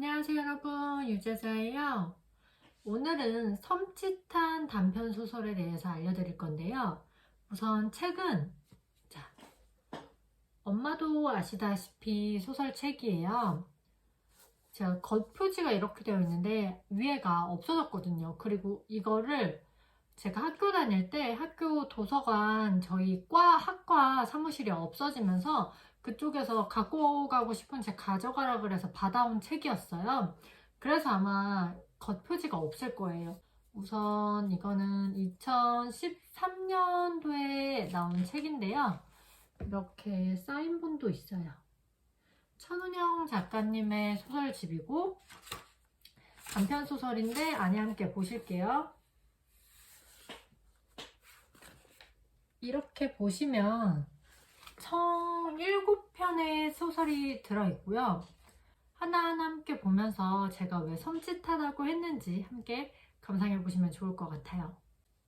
안녕하세요 여러분. 유재자예요. 오늘은 섬찟한 단편 소설에 대해서 알려드릴 건데요. 우선 책은 자 엄마도 아시다시피 소설책이에요. 제가 겉표지가 이렇게 되어 있는데 위에가 없어졌거든요. 그리고 이거를 제가 학교 다닐 때 학교 도서관 저희 과 학과 사무실이 없어지면서 그쪽에서 갖고 가고 싶은 책 가져가라 그래서 받아온 책이었어요. 그래서 아마 겉표지가 없을 거예요. 우선 이거는 2013년도에 나온 책인데요. 이렇게 사인본도 있어요. 천운영 작가님의 소설집이고 단편 소설인데 안에 함께 보실게요. 이렇게 보시면 총 7편의 소설이 들어있고요. 하나하나 함께 보면서 제가 왜 섬찟하다고 했는지 함께 감상해 보시면 좋을 것 같아요.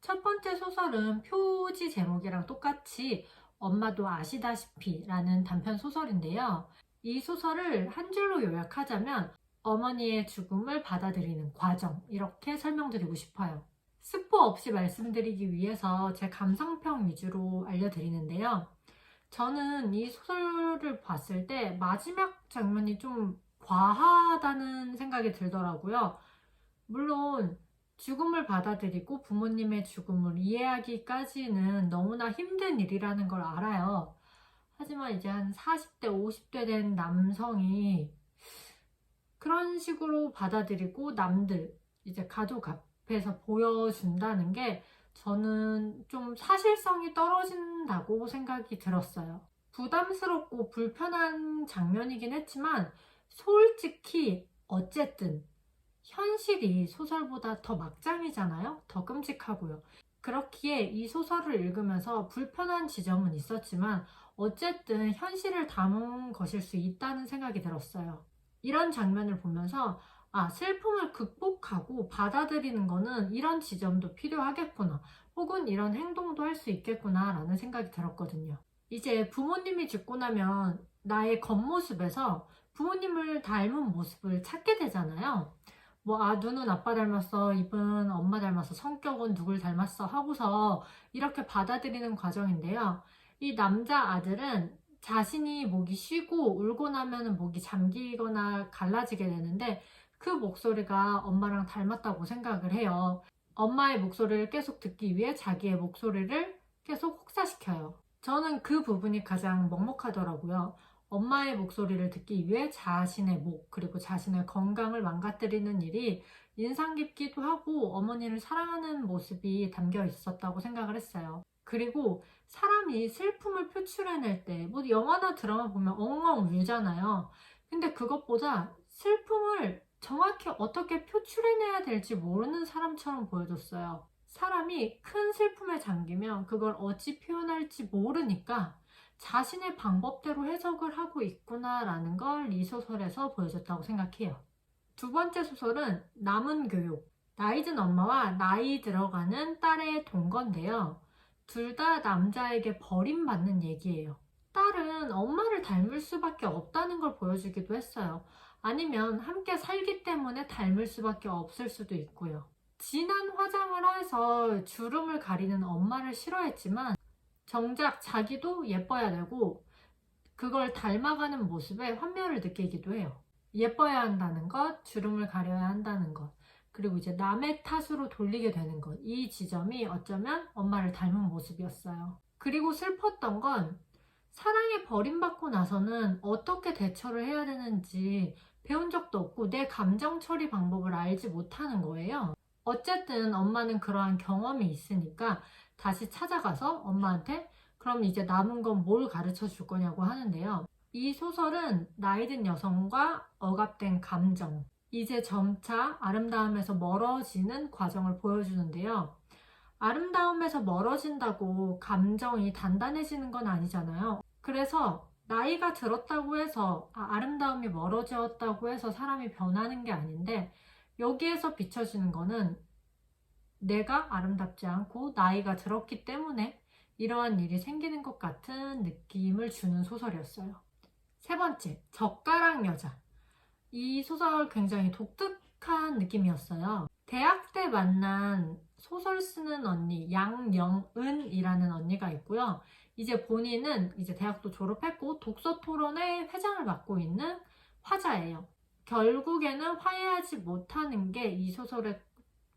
첫 번째 소설은 표지 제목이랑 똑같이 엄마도 아시다시피 라는 단편 소설인데요. 이 소설을 한 줄로 요약하자면 어머니의 죽음을 받아들이는 과정 이렇게 설명드리고 싶어요. 스포 없이 말씀드리기 위해서 제 감상평 위주로 알려드리는데요. 저는 이 소설을 봤을 때 마지막 장면이 좀 과하다는 생각이 들더라고요. 물론 죽음을 받아들이고 부모님의 죽음을 이해하기까지는 너무나 힘든 일이라는 걸 알아요. 하지만 이제 한 40대, 50대 된 남성이 그런 식으로 받아들이고 남들, 이제 가족 앞 에서 보여준다는 게 저는 좀 사실성이 떨어진다고 생각이 들었어요. 부담스럽고 불편한 장면이긴 했지만 솔직히 어쨌든 현실이 소설보다 더 막장이잖아요? 더 끔찍하고요. 그렇기에 이 소설을 읽으면서 불편한 지점은 있었지만 어쨌든 현실을 담은 것일 수 있다는 생각이 들었어요. 이런 장면을 보면서 아, 슬픔을 극복하고 받아들이는 거는 이런 지점도 필요하겠구나. 혹은 이런 행동도 할 수 있겠구나. 라는 생각이 들었거든요. 이제 부모님이 죽고 나면 나의 겉모습에서 부모님을 닮은 모습을 찾게 되잖아요. 뭐, 아, 눈은 아빠 닮았어. 입은 엄마 닮았어. 성격은 누굴 닮았어. 하고서 이렇게 받아들이는 과정인데요. 이 남자 아들은 자신이 목이 쉬고 울고 나면 목이 잠기거나 갈라지게 되는데 그 목소리가 엄마랑 닮았다고 생각을 해요. 엄마의 목소리를 계속 듣기 위해 자기의 목소리를 계속 혹사시켜요. 저는 그 부분이 가장 먹먹하더라고요. 엄마의 목소리를 듣기 위해 자신의 목, 그리고 자신의 건강을 망가뜨리는 일이 인상 깊기도 하고 어머니를 사랑하는 모습이 담겨 있었다고 생각을 했어요. 그리고 사람이 슬픔을 표출해낼 때, 뭐 영화나 드라마 보면 엉엉 울잖아요. 근데 그것보다 슬픔을 정확히 어떻게 표출해내야 될지 모르는 사람처럼 보여줬어요. 사람이 큰 슬픔에 잠기면 그걸 어찌 표현할지 모르니까 자신의 방법대로 해석을 하고 있구나라는 걸 이 소설에서 보여줬다고 생각해요. 두 번째 소설은 남은 교육. 나이 든 엄마와 나이 들어가는 딸의 동거인데요. 둘 다 남자에게 버림받는 얘기예요. 딸은 엄마를 닮을 수밖에 없다는 걸 보여주기도 했어요. 아니면 함께 살기 때문에 닮을 수밖에 없을 수도 있고요. 진한 화장을 해서 주름을 가리는 엄마를 싫어했지만 정작 자기도 예뻐야 되고 그걸 닮아가는 모습에 환멸을 느끼기도 해요. 예뻐야 한다는 것, 주름을 가려야 한다는 것, 그리고 이제 남의 탓으로 돌리게 되는 것. 이 지점이 어쩌면 엄마를 닮은 모습이었어요. 그리고 슬펐던 건 사랑에 버림받고 나서는 어떻게 대처를 해야 되는지 배운 적도 없고 내 감정 처리 방법을 알지 못하는 거예요. 어쨌든 엄마는 그러한 경험이 있으니까 다시 찾아가서 엄마한테 그럼 이제 남은 건 뭘 가르쳐 줄 거냐고 하는데요. 이 소설은 나이 든 여성과 억압된 감정, 이제 점차 아름다움에서 멀어지는 과정을 보여주는데요. 아름다움에서 멀어진다고 감정이 단단해지는 건 아니잖아요. 그래서 나이가 들었다고 해서 아, 름다움이 멀어졌다고 해서 사람이 변하는 게 아닌데 여기에서 비춰지는 거는 내가 아름답지 않고 나이가 들었기 때문에 이러한 일이 생기는 것 같은 느낌을 주는 소설이었어요. 세 번째, 젓가락 여자. 이 소설 굉장히 독특한 느낌이었어요. 대학 때 만난 소설 쓰는 언니 양영은이라는 언니가 있고요. 이제 본인은 이제 대학도 졸업했고 독서 토론회 회장을 맡고 있는 화자예요. 결국에는 화해하지 못하는 게 이 소설의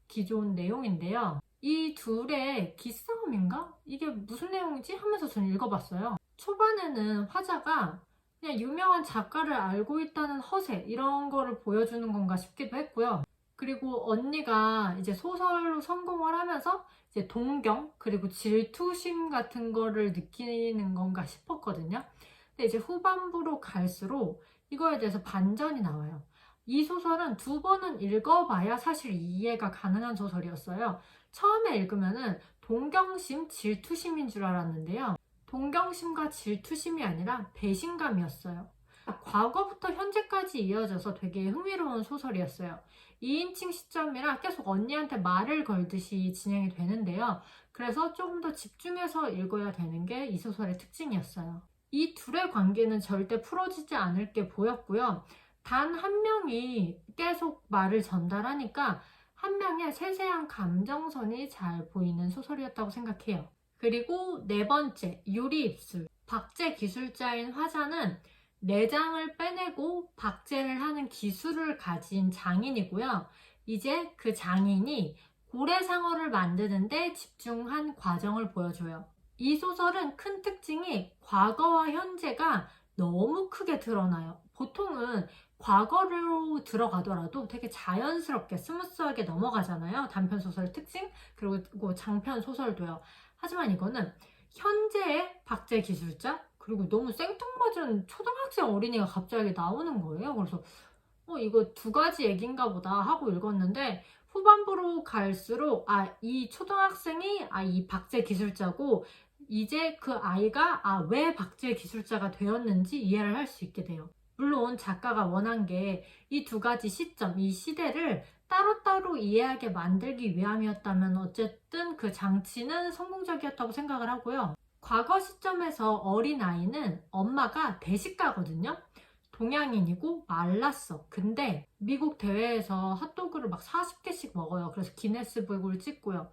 기존 내용인데요. 이 둘의 기싸움인가? 이게 무슨 내용이지? 하면서 저는 읽어봤어요. 초반에는 화자가 그냥 유명한 작가를 알고 있다는 허세 이런 거를 보여주는 건가 싶기도 했고요. 그리고 언니가 이제 소설로 성공을 하면서 이제 동경 그리고 질투심 같은 거를 느끼는 건가 싶었거든요. 근데 이제 후반부로 갈수록 이거에 대해서 반전이 나와요. 이 소설은 두 번은 읽어봐야 사실 이해가 가능한 소설이었어요. 처음에 읽으면은 동경심, 질투심인 줄 알았는데요. 동경심과 질투심이 아니라 배신감이었어요. 과거부터 현재 까지 이어져서 되게 흥미로운 소설이었어요. 2인칭 시점이라 계속 언니한테 말을 걸듯이 진행이 되는데요. 그래서 조금 더 집중해서 읽어야 되는 게 이 소설의 특징이었어요. 이 둘의 관계는 절대 풀어지지 않을 게 보였고요. 단 한 명이 계속 말을 전달하니까 한 명의 세세한 감정선이 잘 보이는 소설이었다고 생각해요. 그리고 네 번째, 유리 입술. 박제 기술자인 화자는 내장을 빼내고 박제를 하는 기술을 가진 장인이고요. 이제 그 장인이 고래상어를 만드는데 집중한 과정을 보여줘요. 이 소설은 큰 특징이 과거와 현재가 너무 크게 드러나요. 보통은 과거로 들어가더라도 되게 자연스럽게 스무스하게 넘어가잖아요. 단편 소설의 특징 그리고 장편 소설도요. 하지만 이거는 현재의 박제 기술자 그리고 너무 생뚱맞은 초등학생 어린이가 갑자기 나오는 거예요. 그래서 어 이거 두 가지 얘기인가 보다 하고 읽었는데 후반부로 갈수록 아 이 초등학생이 아 이 박제 기술자고 이제 그 아이가 아 왜 박제 기술자가 되었는지 이해를 할 수 있게 돼요. 물론 작가가 원한 게 이 두 가지 시점, 이 시대를 따로따로 이해하게 만들기 위함이었다면 어쨌든 그 장치는 성공적이었다고 생각을 하고요. 과거 시점에서 어린아이는 엄마가 대식가거든요. 동양인이고 말랐어. 근데 미국 대회에서 핫도그를 막 40개씩 먹어요. 그래서 기네스북을 찍고요.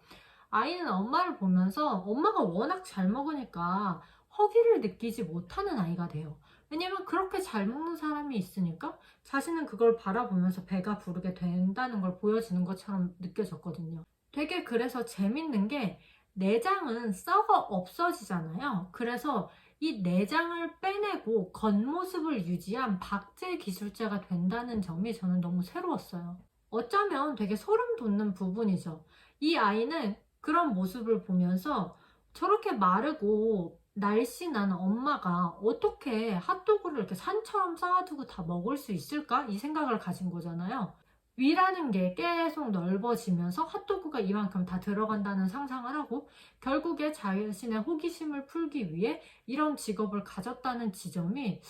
아이는 엄마를 보면서 엄마가 워낙 잘 먹으니까 허기를 느끼지 못하는 아이가 돼요. 왜냐면 그렇게 잘 먹는 사람이 있으니까 자신은 그걸 바라보면서 배가 부르게 된다는 걸 보여주는 것처럼 느껴졌거든요. 되게 그래서 재밌는 게 내장은 썩어 없어지잖아요. 그래서 이 내장을 빼내고 겉모습을 유지한 박제 기술자가 된다는 점이 저는 너무 새로웠어요. 어쩌면 되게 소름 돋는 부분이죠. 이 아이는 그런 모습을 보면서 저렇게 마르고 날씬한 엄마가 어떻게 핫도그를 이렇게 산처럼 쌓아두고 다 먹을 수 있을까? 이 생각을 가진 거잖아요. 위라는 게 계속 넓어지면서 핫도그가 이만큼 다 들어간다는 상상을 하고 결국에 자신의 호기심을 풀기 위해 이런 직업을 가졌다는 지점이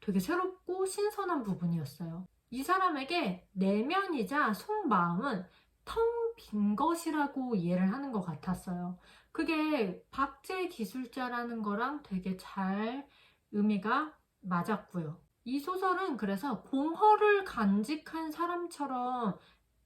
되게 새롭고 신선한 부분이었어요. 이 사람에게 내면이자 속마음은 텅 빈 것이라고 이해를 하는 것 같았어요. 그게 박제 기술자라는 거랑 되게 잘 의미가 맞았고요. 이 소설은 그래서 공허를 간직한 사람처럼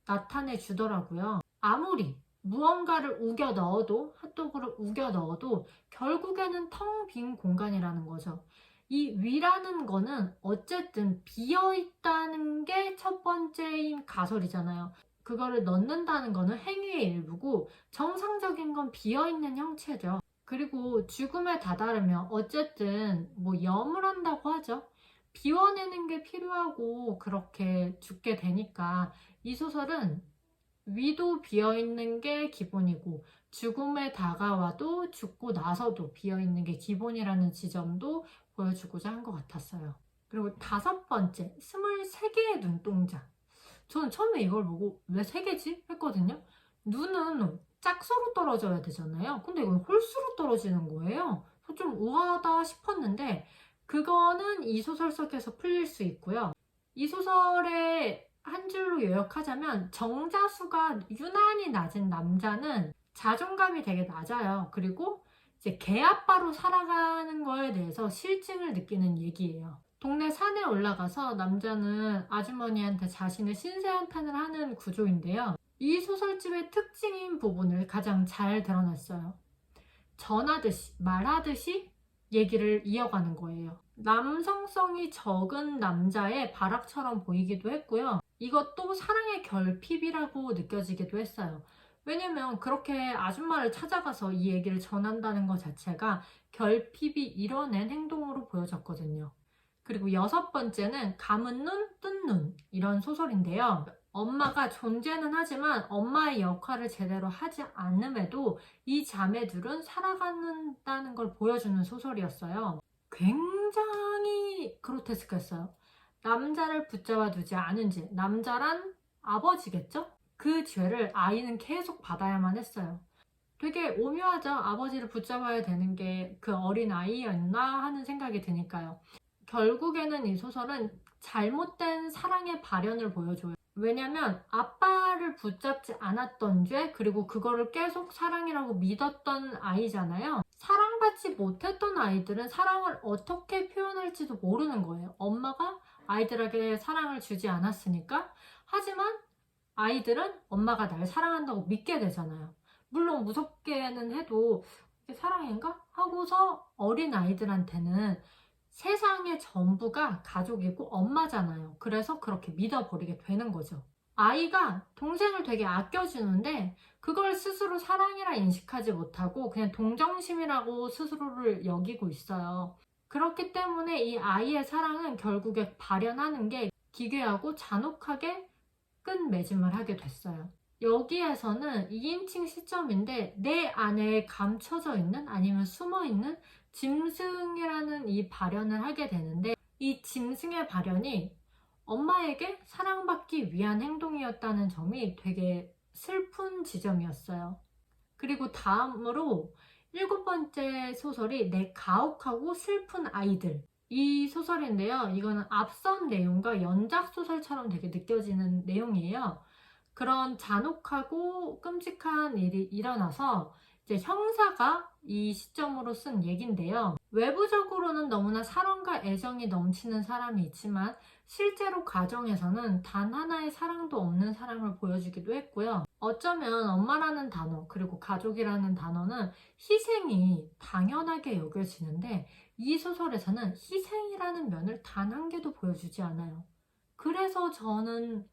나타내 주더라고요. 아무리 무언가를 우겨 넣어도 핫도그를 우겨 넣어도 결국에는 텅 빈 공간이라는 거죠. 이 위라는 거는 어쨌든 비어 있다는 게 첫 번째인 가설이잖아요. 그거를 넣는다는 거는 행위의 일부고 정상적인 건 비어 있는 형체죠. 그리고 죽음에 다다르면 어쨌든 뭐 염을 한다고 하죠. 비워내는 게 필요하고 그렇게 죽게 되니까 이 소설은 위도 비어있는 게 기본이고 죽음에 다가와도 죽고 나서도 비어있는 게 기본이라는 지점도 보여주고자 한 것 같았어요. 그리고 다섯 번째, 23개의 눈동자. 저는 처음에 이걸 보고 왜세 개지? 했거든요. 눈은 짝수로 떨어져야 되잖아요. 근데 이건 홀수로 떨어지는 거예요. 좀 우아하다 싶었는데 그거는 이 소설 속에서 풀릴 수 있고요. 이 소설의 한 줄로 요약하자면 정자수가 유난히 낮은 남자는 자존감이 되게 낮아요. 그리고 이제 개 아빠로 살아가는 거에 대해서 실증을 느끼는 얘기예요. 동네 산에 올라가서 남자는 아주머니한테 자신의 신세한탄을 하는 구조인데요. 이 소설집의 특징인 부분을 가장 잘 드러냈어요. 전하듯이, 말하듯이 얘기를 이어가는 거예요. 남성성이 적은 남자의 발악처럼 보이기도 했고요. 이것도 사랑의 결핍이라고 느껴지기도 했어요. 왜냐면 그렇게 아줌마를 찾아가서 이 얘기를 전한다는 것 자체가 결핍이 이뤄낸 행동으로 보여졌거든요. 그리고 여섯 번째는 감은 눈, 뜬 눈 이런 소설인데요. 엄마가 존재는 하지만 엄마의 역할을 제대로 하지 않음에도 이 자매들은 살아간다는 걸 보여주는 소설이었어요. 굉장히 그로테스크했어요. 남자를 붙잡아 두지 않은 죄, 남자란 아버지겠죠? 그 죄를 아이는 계속 받아야만 했어요. 되게 오묘하죠? 아버지를 붙잡아야 되는 게 그 어린 아이였나 하는 생각이 드니까요. 결국에는 이 소설은 잘못된 사랑의 발현을 보여줘요. 왜냐면 아빠를 붙잡지 않았던 죄, 그리고 그거를 계속 사랑이라고 믿었던 아이잖아요. 사랑받지 못했던 아이들은 사랑을 어떻게 표현할지도 모르는 거예요. 엄마가 아이들에게 사랑을 주지 않았으니까. 하지만 아이들은 엄마가 날 사랑한다고 믿게 되잖아요. 물론 무섭게는 해도 사랑인가? 하고서 어린 아이들한테는 세상의 전부가 가족이고 엄마잖아요. 그래서 그렇게 믿어버리게 되는 거죠. 아이가 동생을 되게 아껴주는데 그걸 스스로 사랑이라 인식하지 못하고 그냥 동정심이라고 스스로를 여기고 있어요. 그렇기 때문에 이 아이의 사랑은 결국에 발현하는 게 기괴하고 잔혹하게 끝맺음을 하게 됐어요. 여기에서는 2인칭 시점인데 내 안에 감춰져 있는 아니면 숨어 있는 짐승이라는 이 발현을 하게 되는데 이 짐승의 발현이 엄마에게 사랑받기 위한 행동이었다는 점이 되게 슬픈 지점이었어요. 그리고 다음으로 일곱 번째 소설이 내 가혹하고 슬픈 아이들. 이 소설인데요. 이거는 앞선 내용과 연작 소설처럼 되게 느껴지는 내용이에요. 그런 잔혹하고 끔찍한 일이 일어나서 이제 형사가 이 시점으로 쓴 얘긴데요. 외부적으로는 너무나 사랑과 애정이 넘치는 사람이 있지만 실제로 가정에서는 단 하나의 사랑도 없는 사랑을 보여주기도 했고요. 어쩌면 엄마라는 단어 그리고 가족이라는 단어는 희생이 당연하게 여겨지는데 이 소설에서는 희생이라는 면을 단 한 개도 보여주지 않아요. 그래서 저는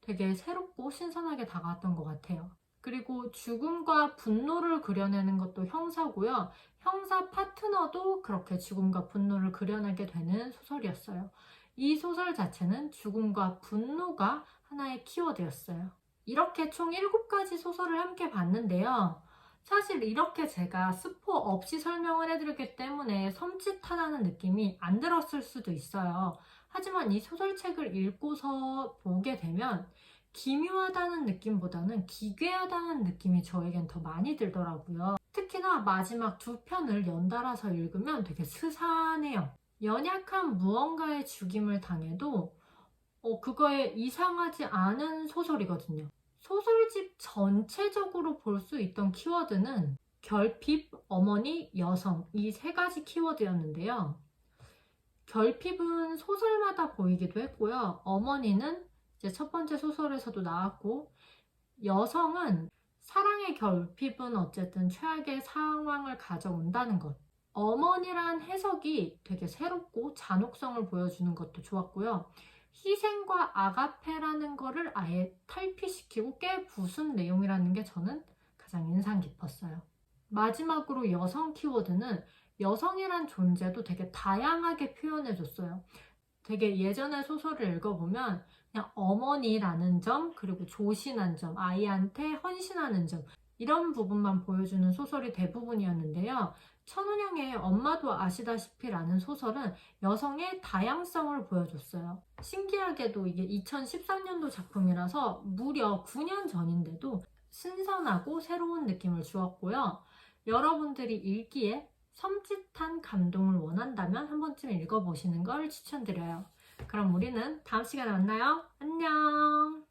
되게 새롭고 신선하게 다가왔던 것 같아요. 그리고 죽음과 분노를 그려내는 것도 형사고요. 형사 파트너도 그렇게 죽음과 분노를 그려내게 되는 소설이었어요. 이 소설 자체는 죽음과 분노가 하나의 키워드였어요. 이렇게 총 7가지 소설을 함께 봤는데요. 사실 이렇게 제가 스포 없이 설명을 해드렸기 때문에 섬찟하다는 느낌이 안 들었을 수도 있어요. 하지만 이 소설책을 읽고서 보게 되면 기묘하다는 느낌보다는 기괴하다는 느낌이 저에겐 더 많이 들더라고요. 특히나 마지막 두 편을 연달아서 읽으면 되게 스산해요. 연약한 무언가의 죽임을 당해도 어, 그거에 이상하지 않은 소설이거든요. 소설집 전체적으로 볼 수 있던 키워드는 결핍, 어머니, 여성 이 세 가지 키워드였는데요. 결핍은 소설마다 보이기도 했고요. 어머니는 이제 첫 번째 소설에서도 나왔고 여성은 사랑의 결핍은 어쨌든 최악의 상황을 가져온다는 것. 어머니란 해석이 되게 새롭고 잔혹성을 보여주는 것도 좋았고요. 희생과 아가페라는 거를 아예 탈피시키고 꽤 부순 내용이라는 게 저는 가장 인상 깊었어요. 마지막으로 여성 키워드는 여성이란 존재도 되게 다양하게 표현해줬어요. 되게 예전에 소설을 읽어보면 그냥 어머니라는 점, 그리고 조신한 점, 아이한테 헌신하는 점, 이런 부분만 보여주는 소설이 대부분이었는데요. 천운영의 엄마도 아시다시피 라는 소설은 여성의 다양성을 보여줬어요. 신기하게도 이게 2013년도 작품이라서 무려 9년 전인데도 신선하고 새로운 느낌을 주었고요. 여러분들이 읽기에 섬찟한 감동을 원한다면 한 번쯤 읽어보시는 걸 추천드려요. 그럼 우리는 다음 시간에 만나요. 안녕!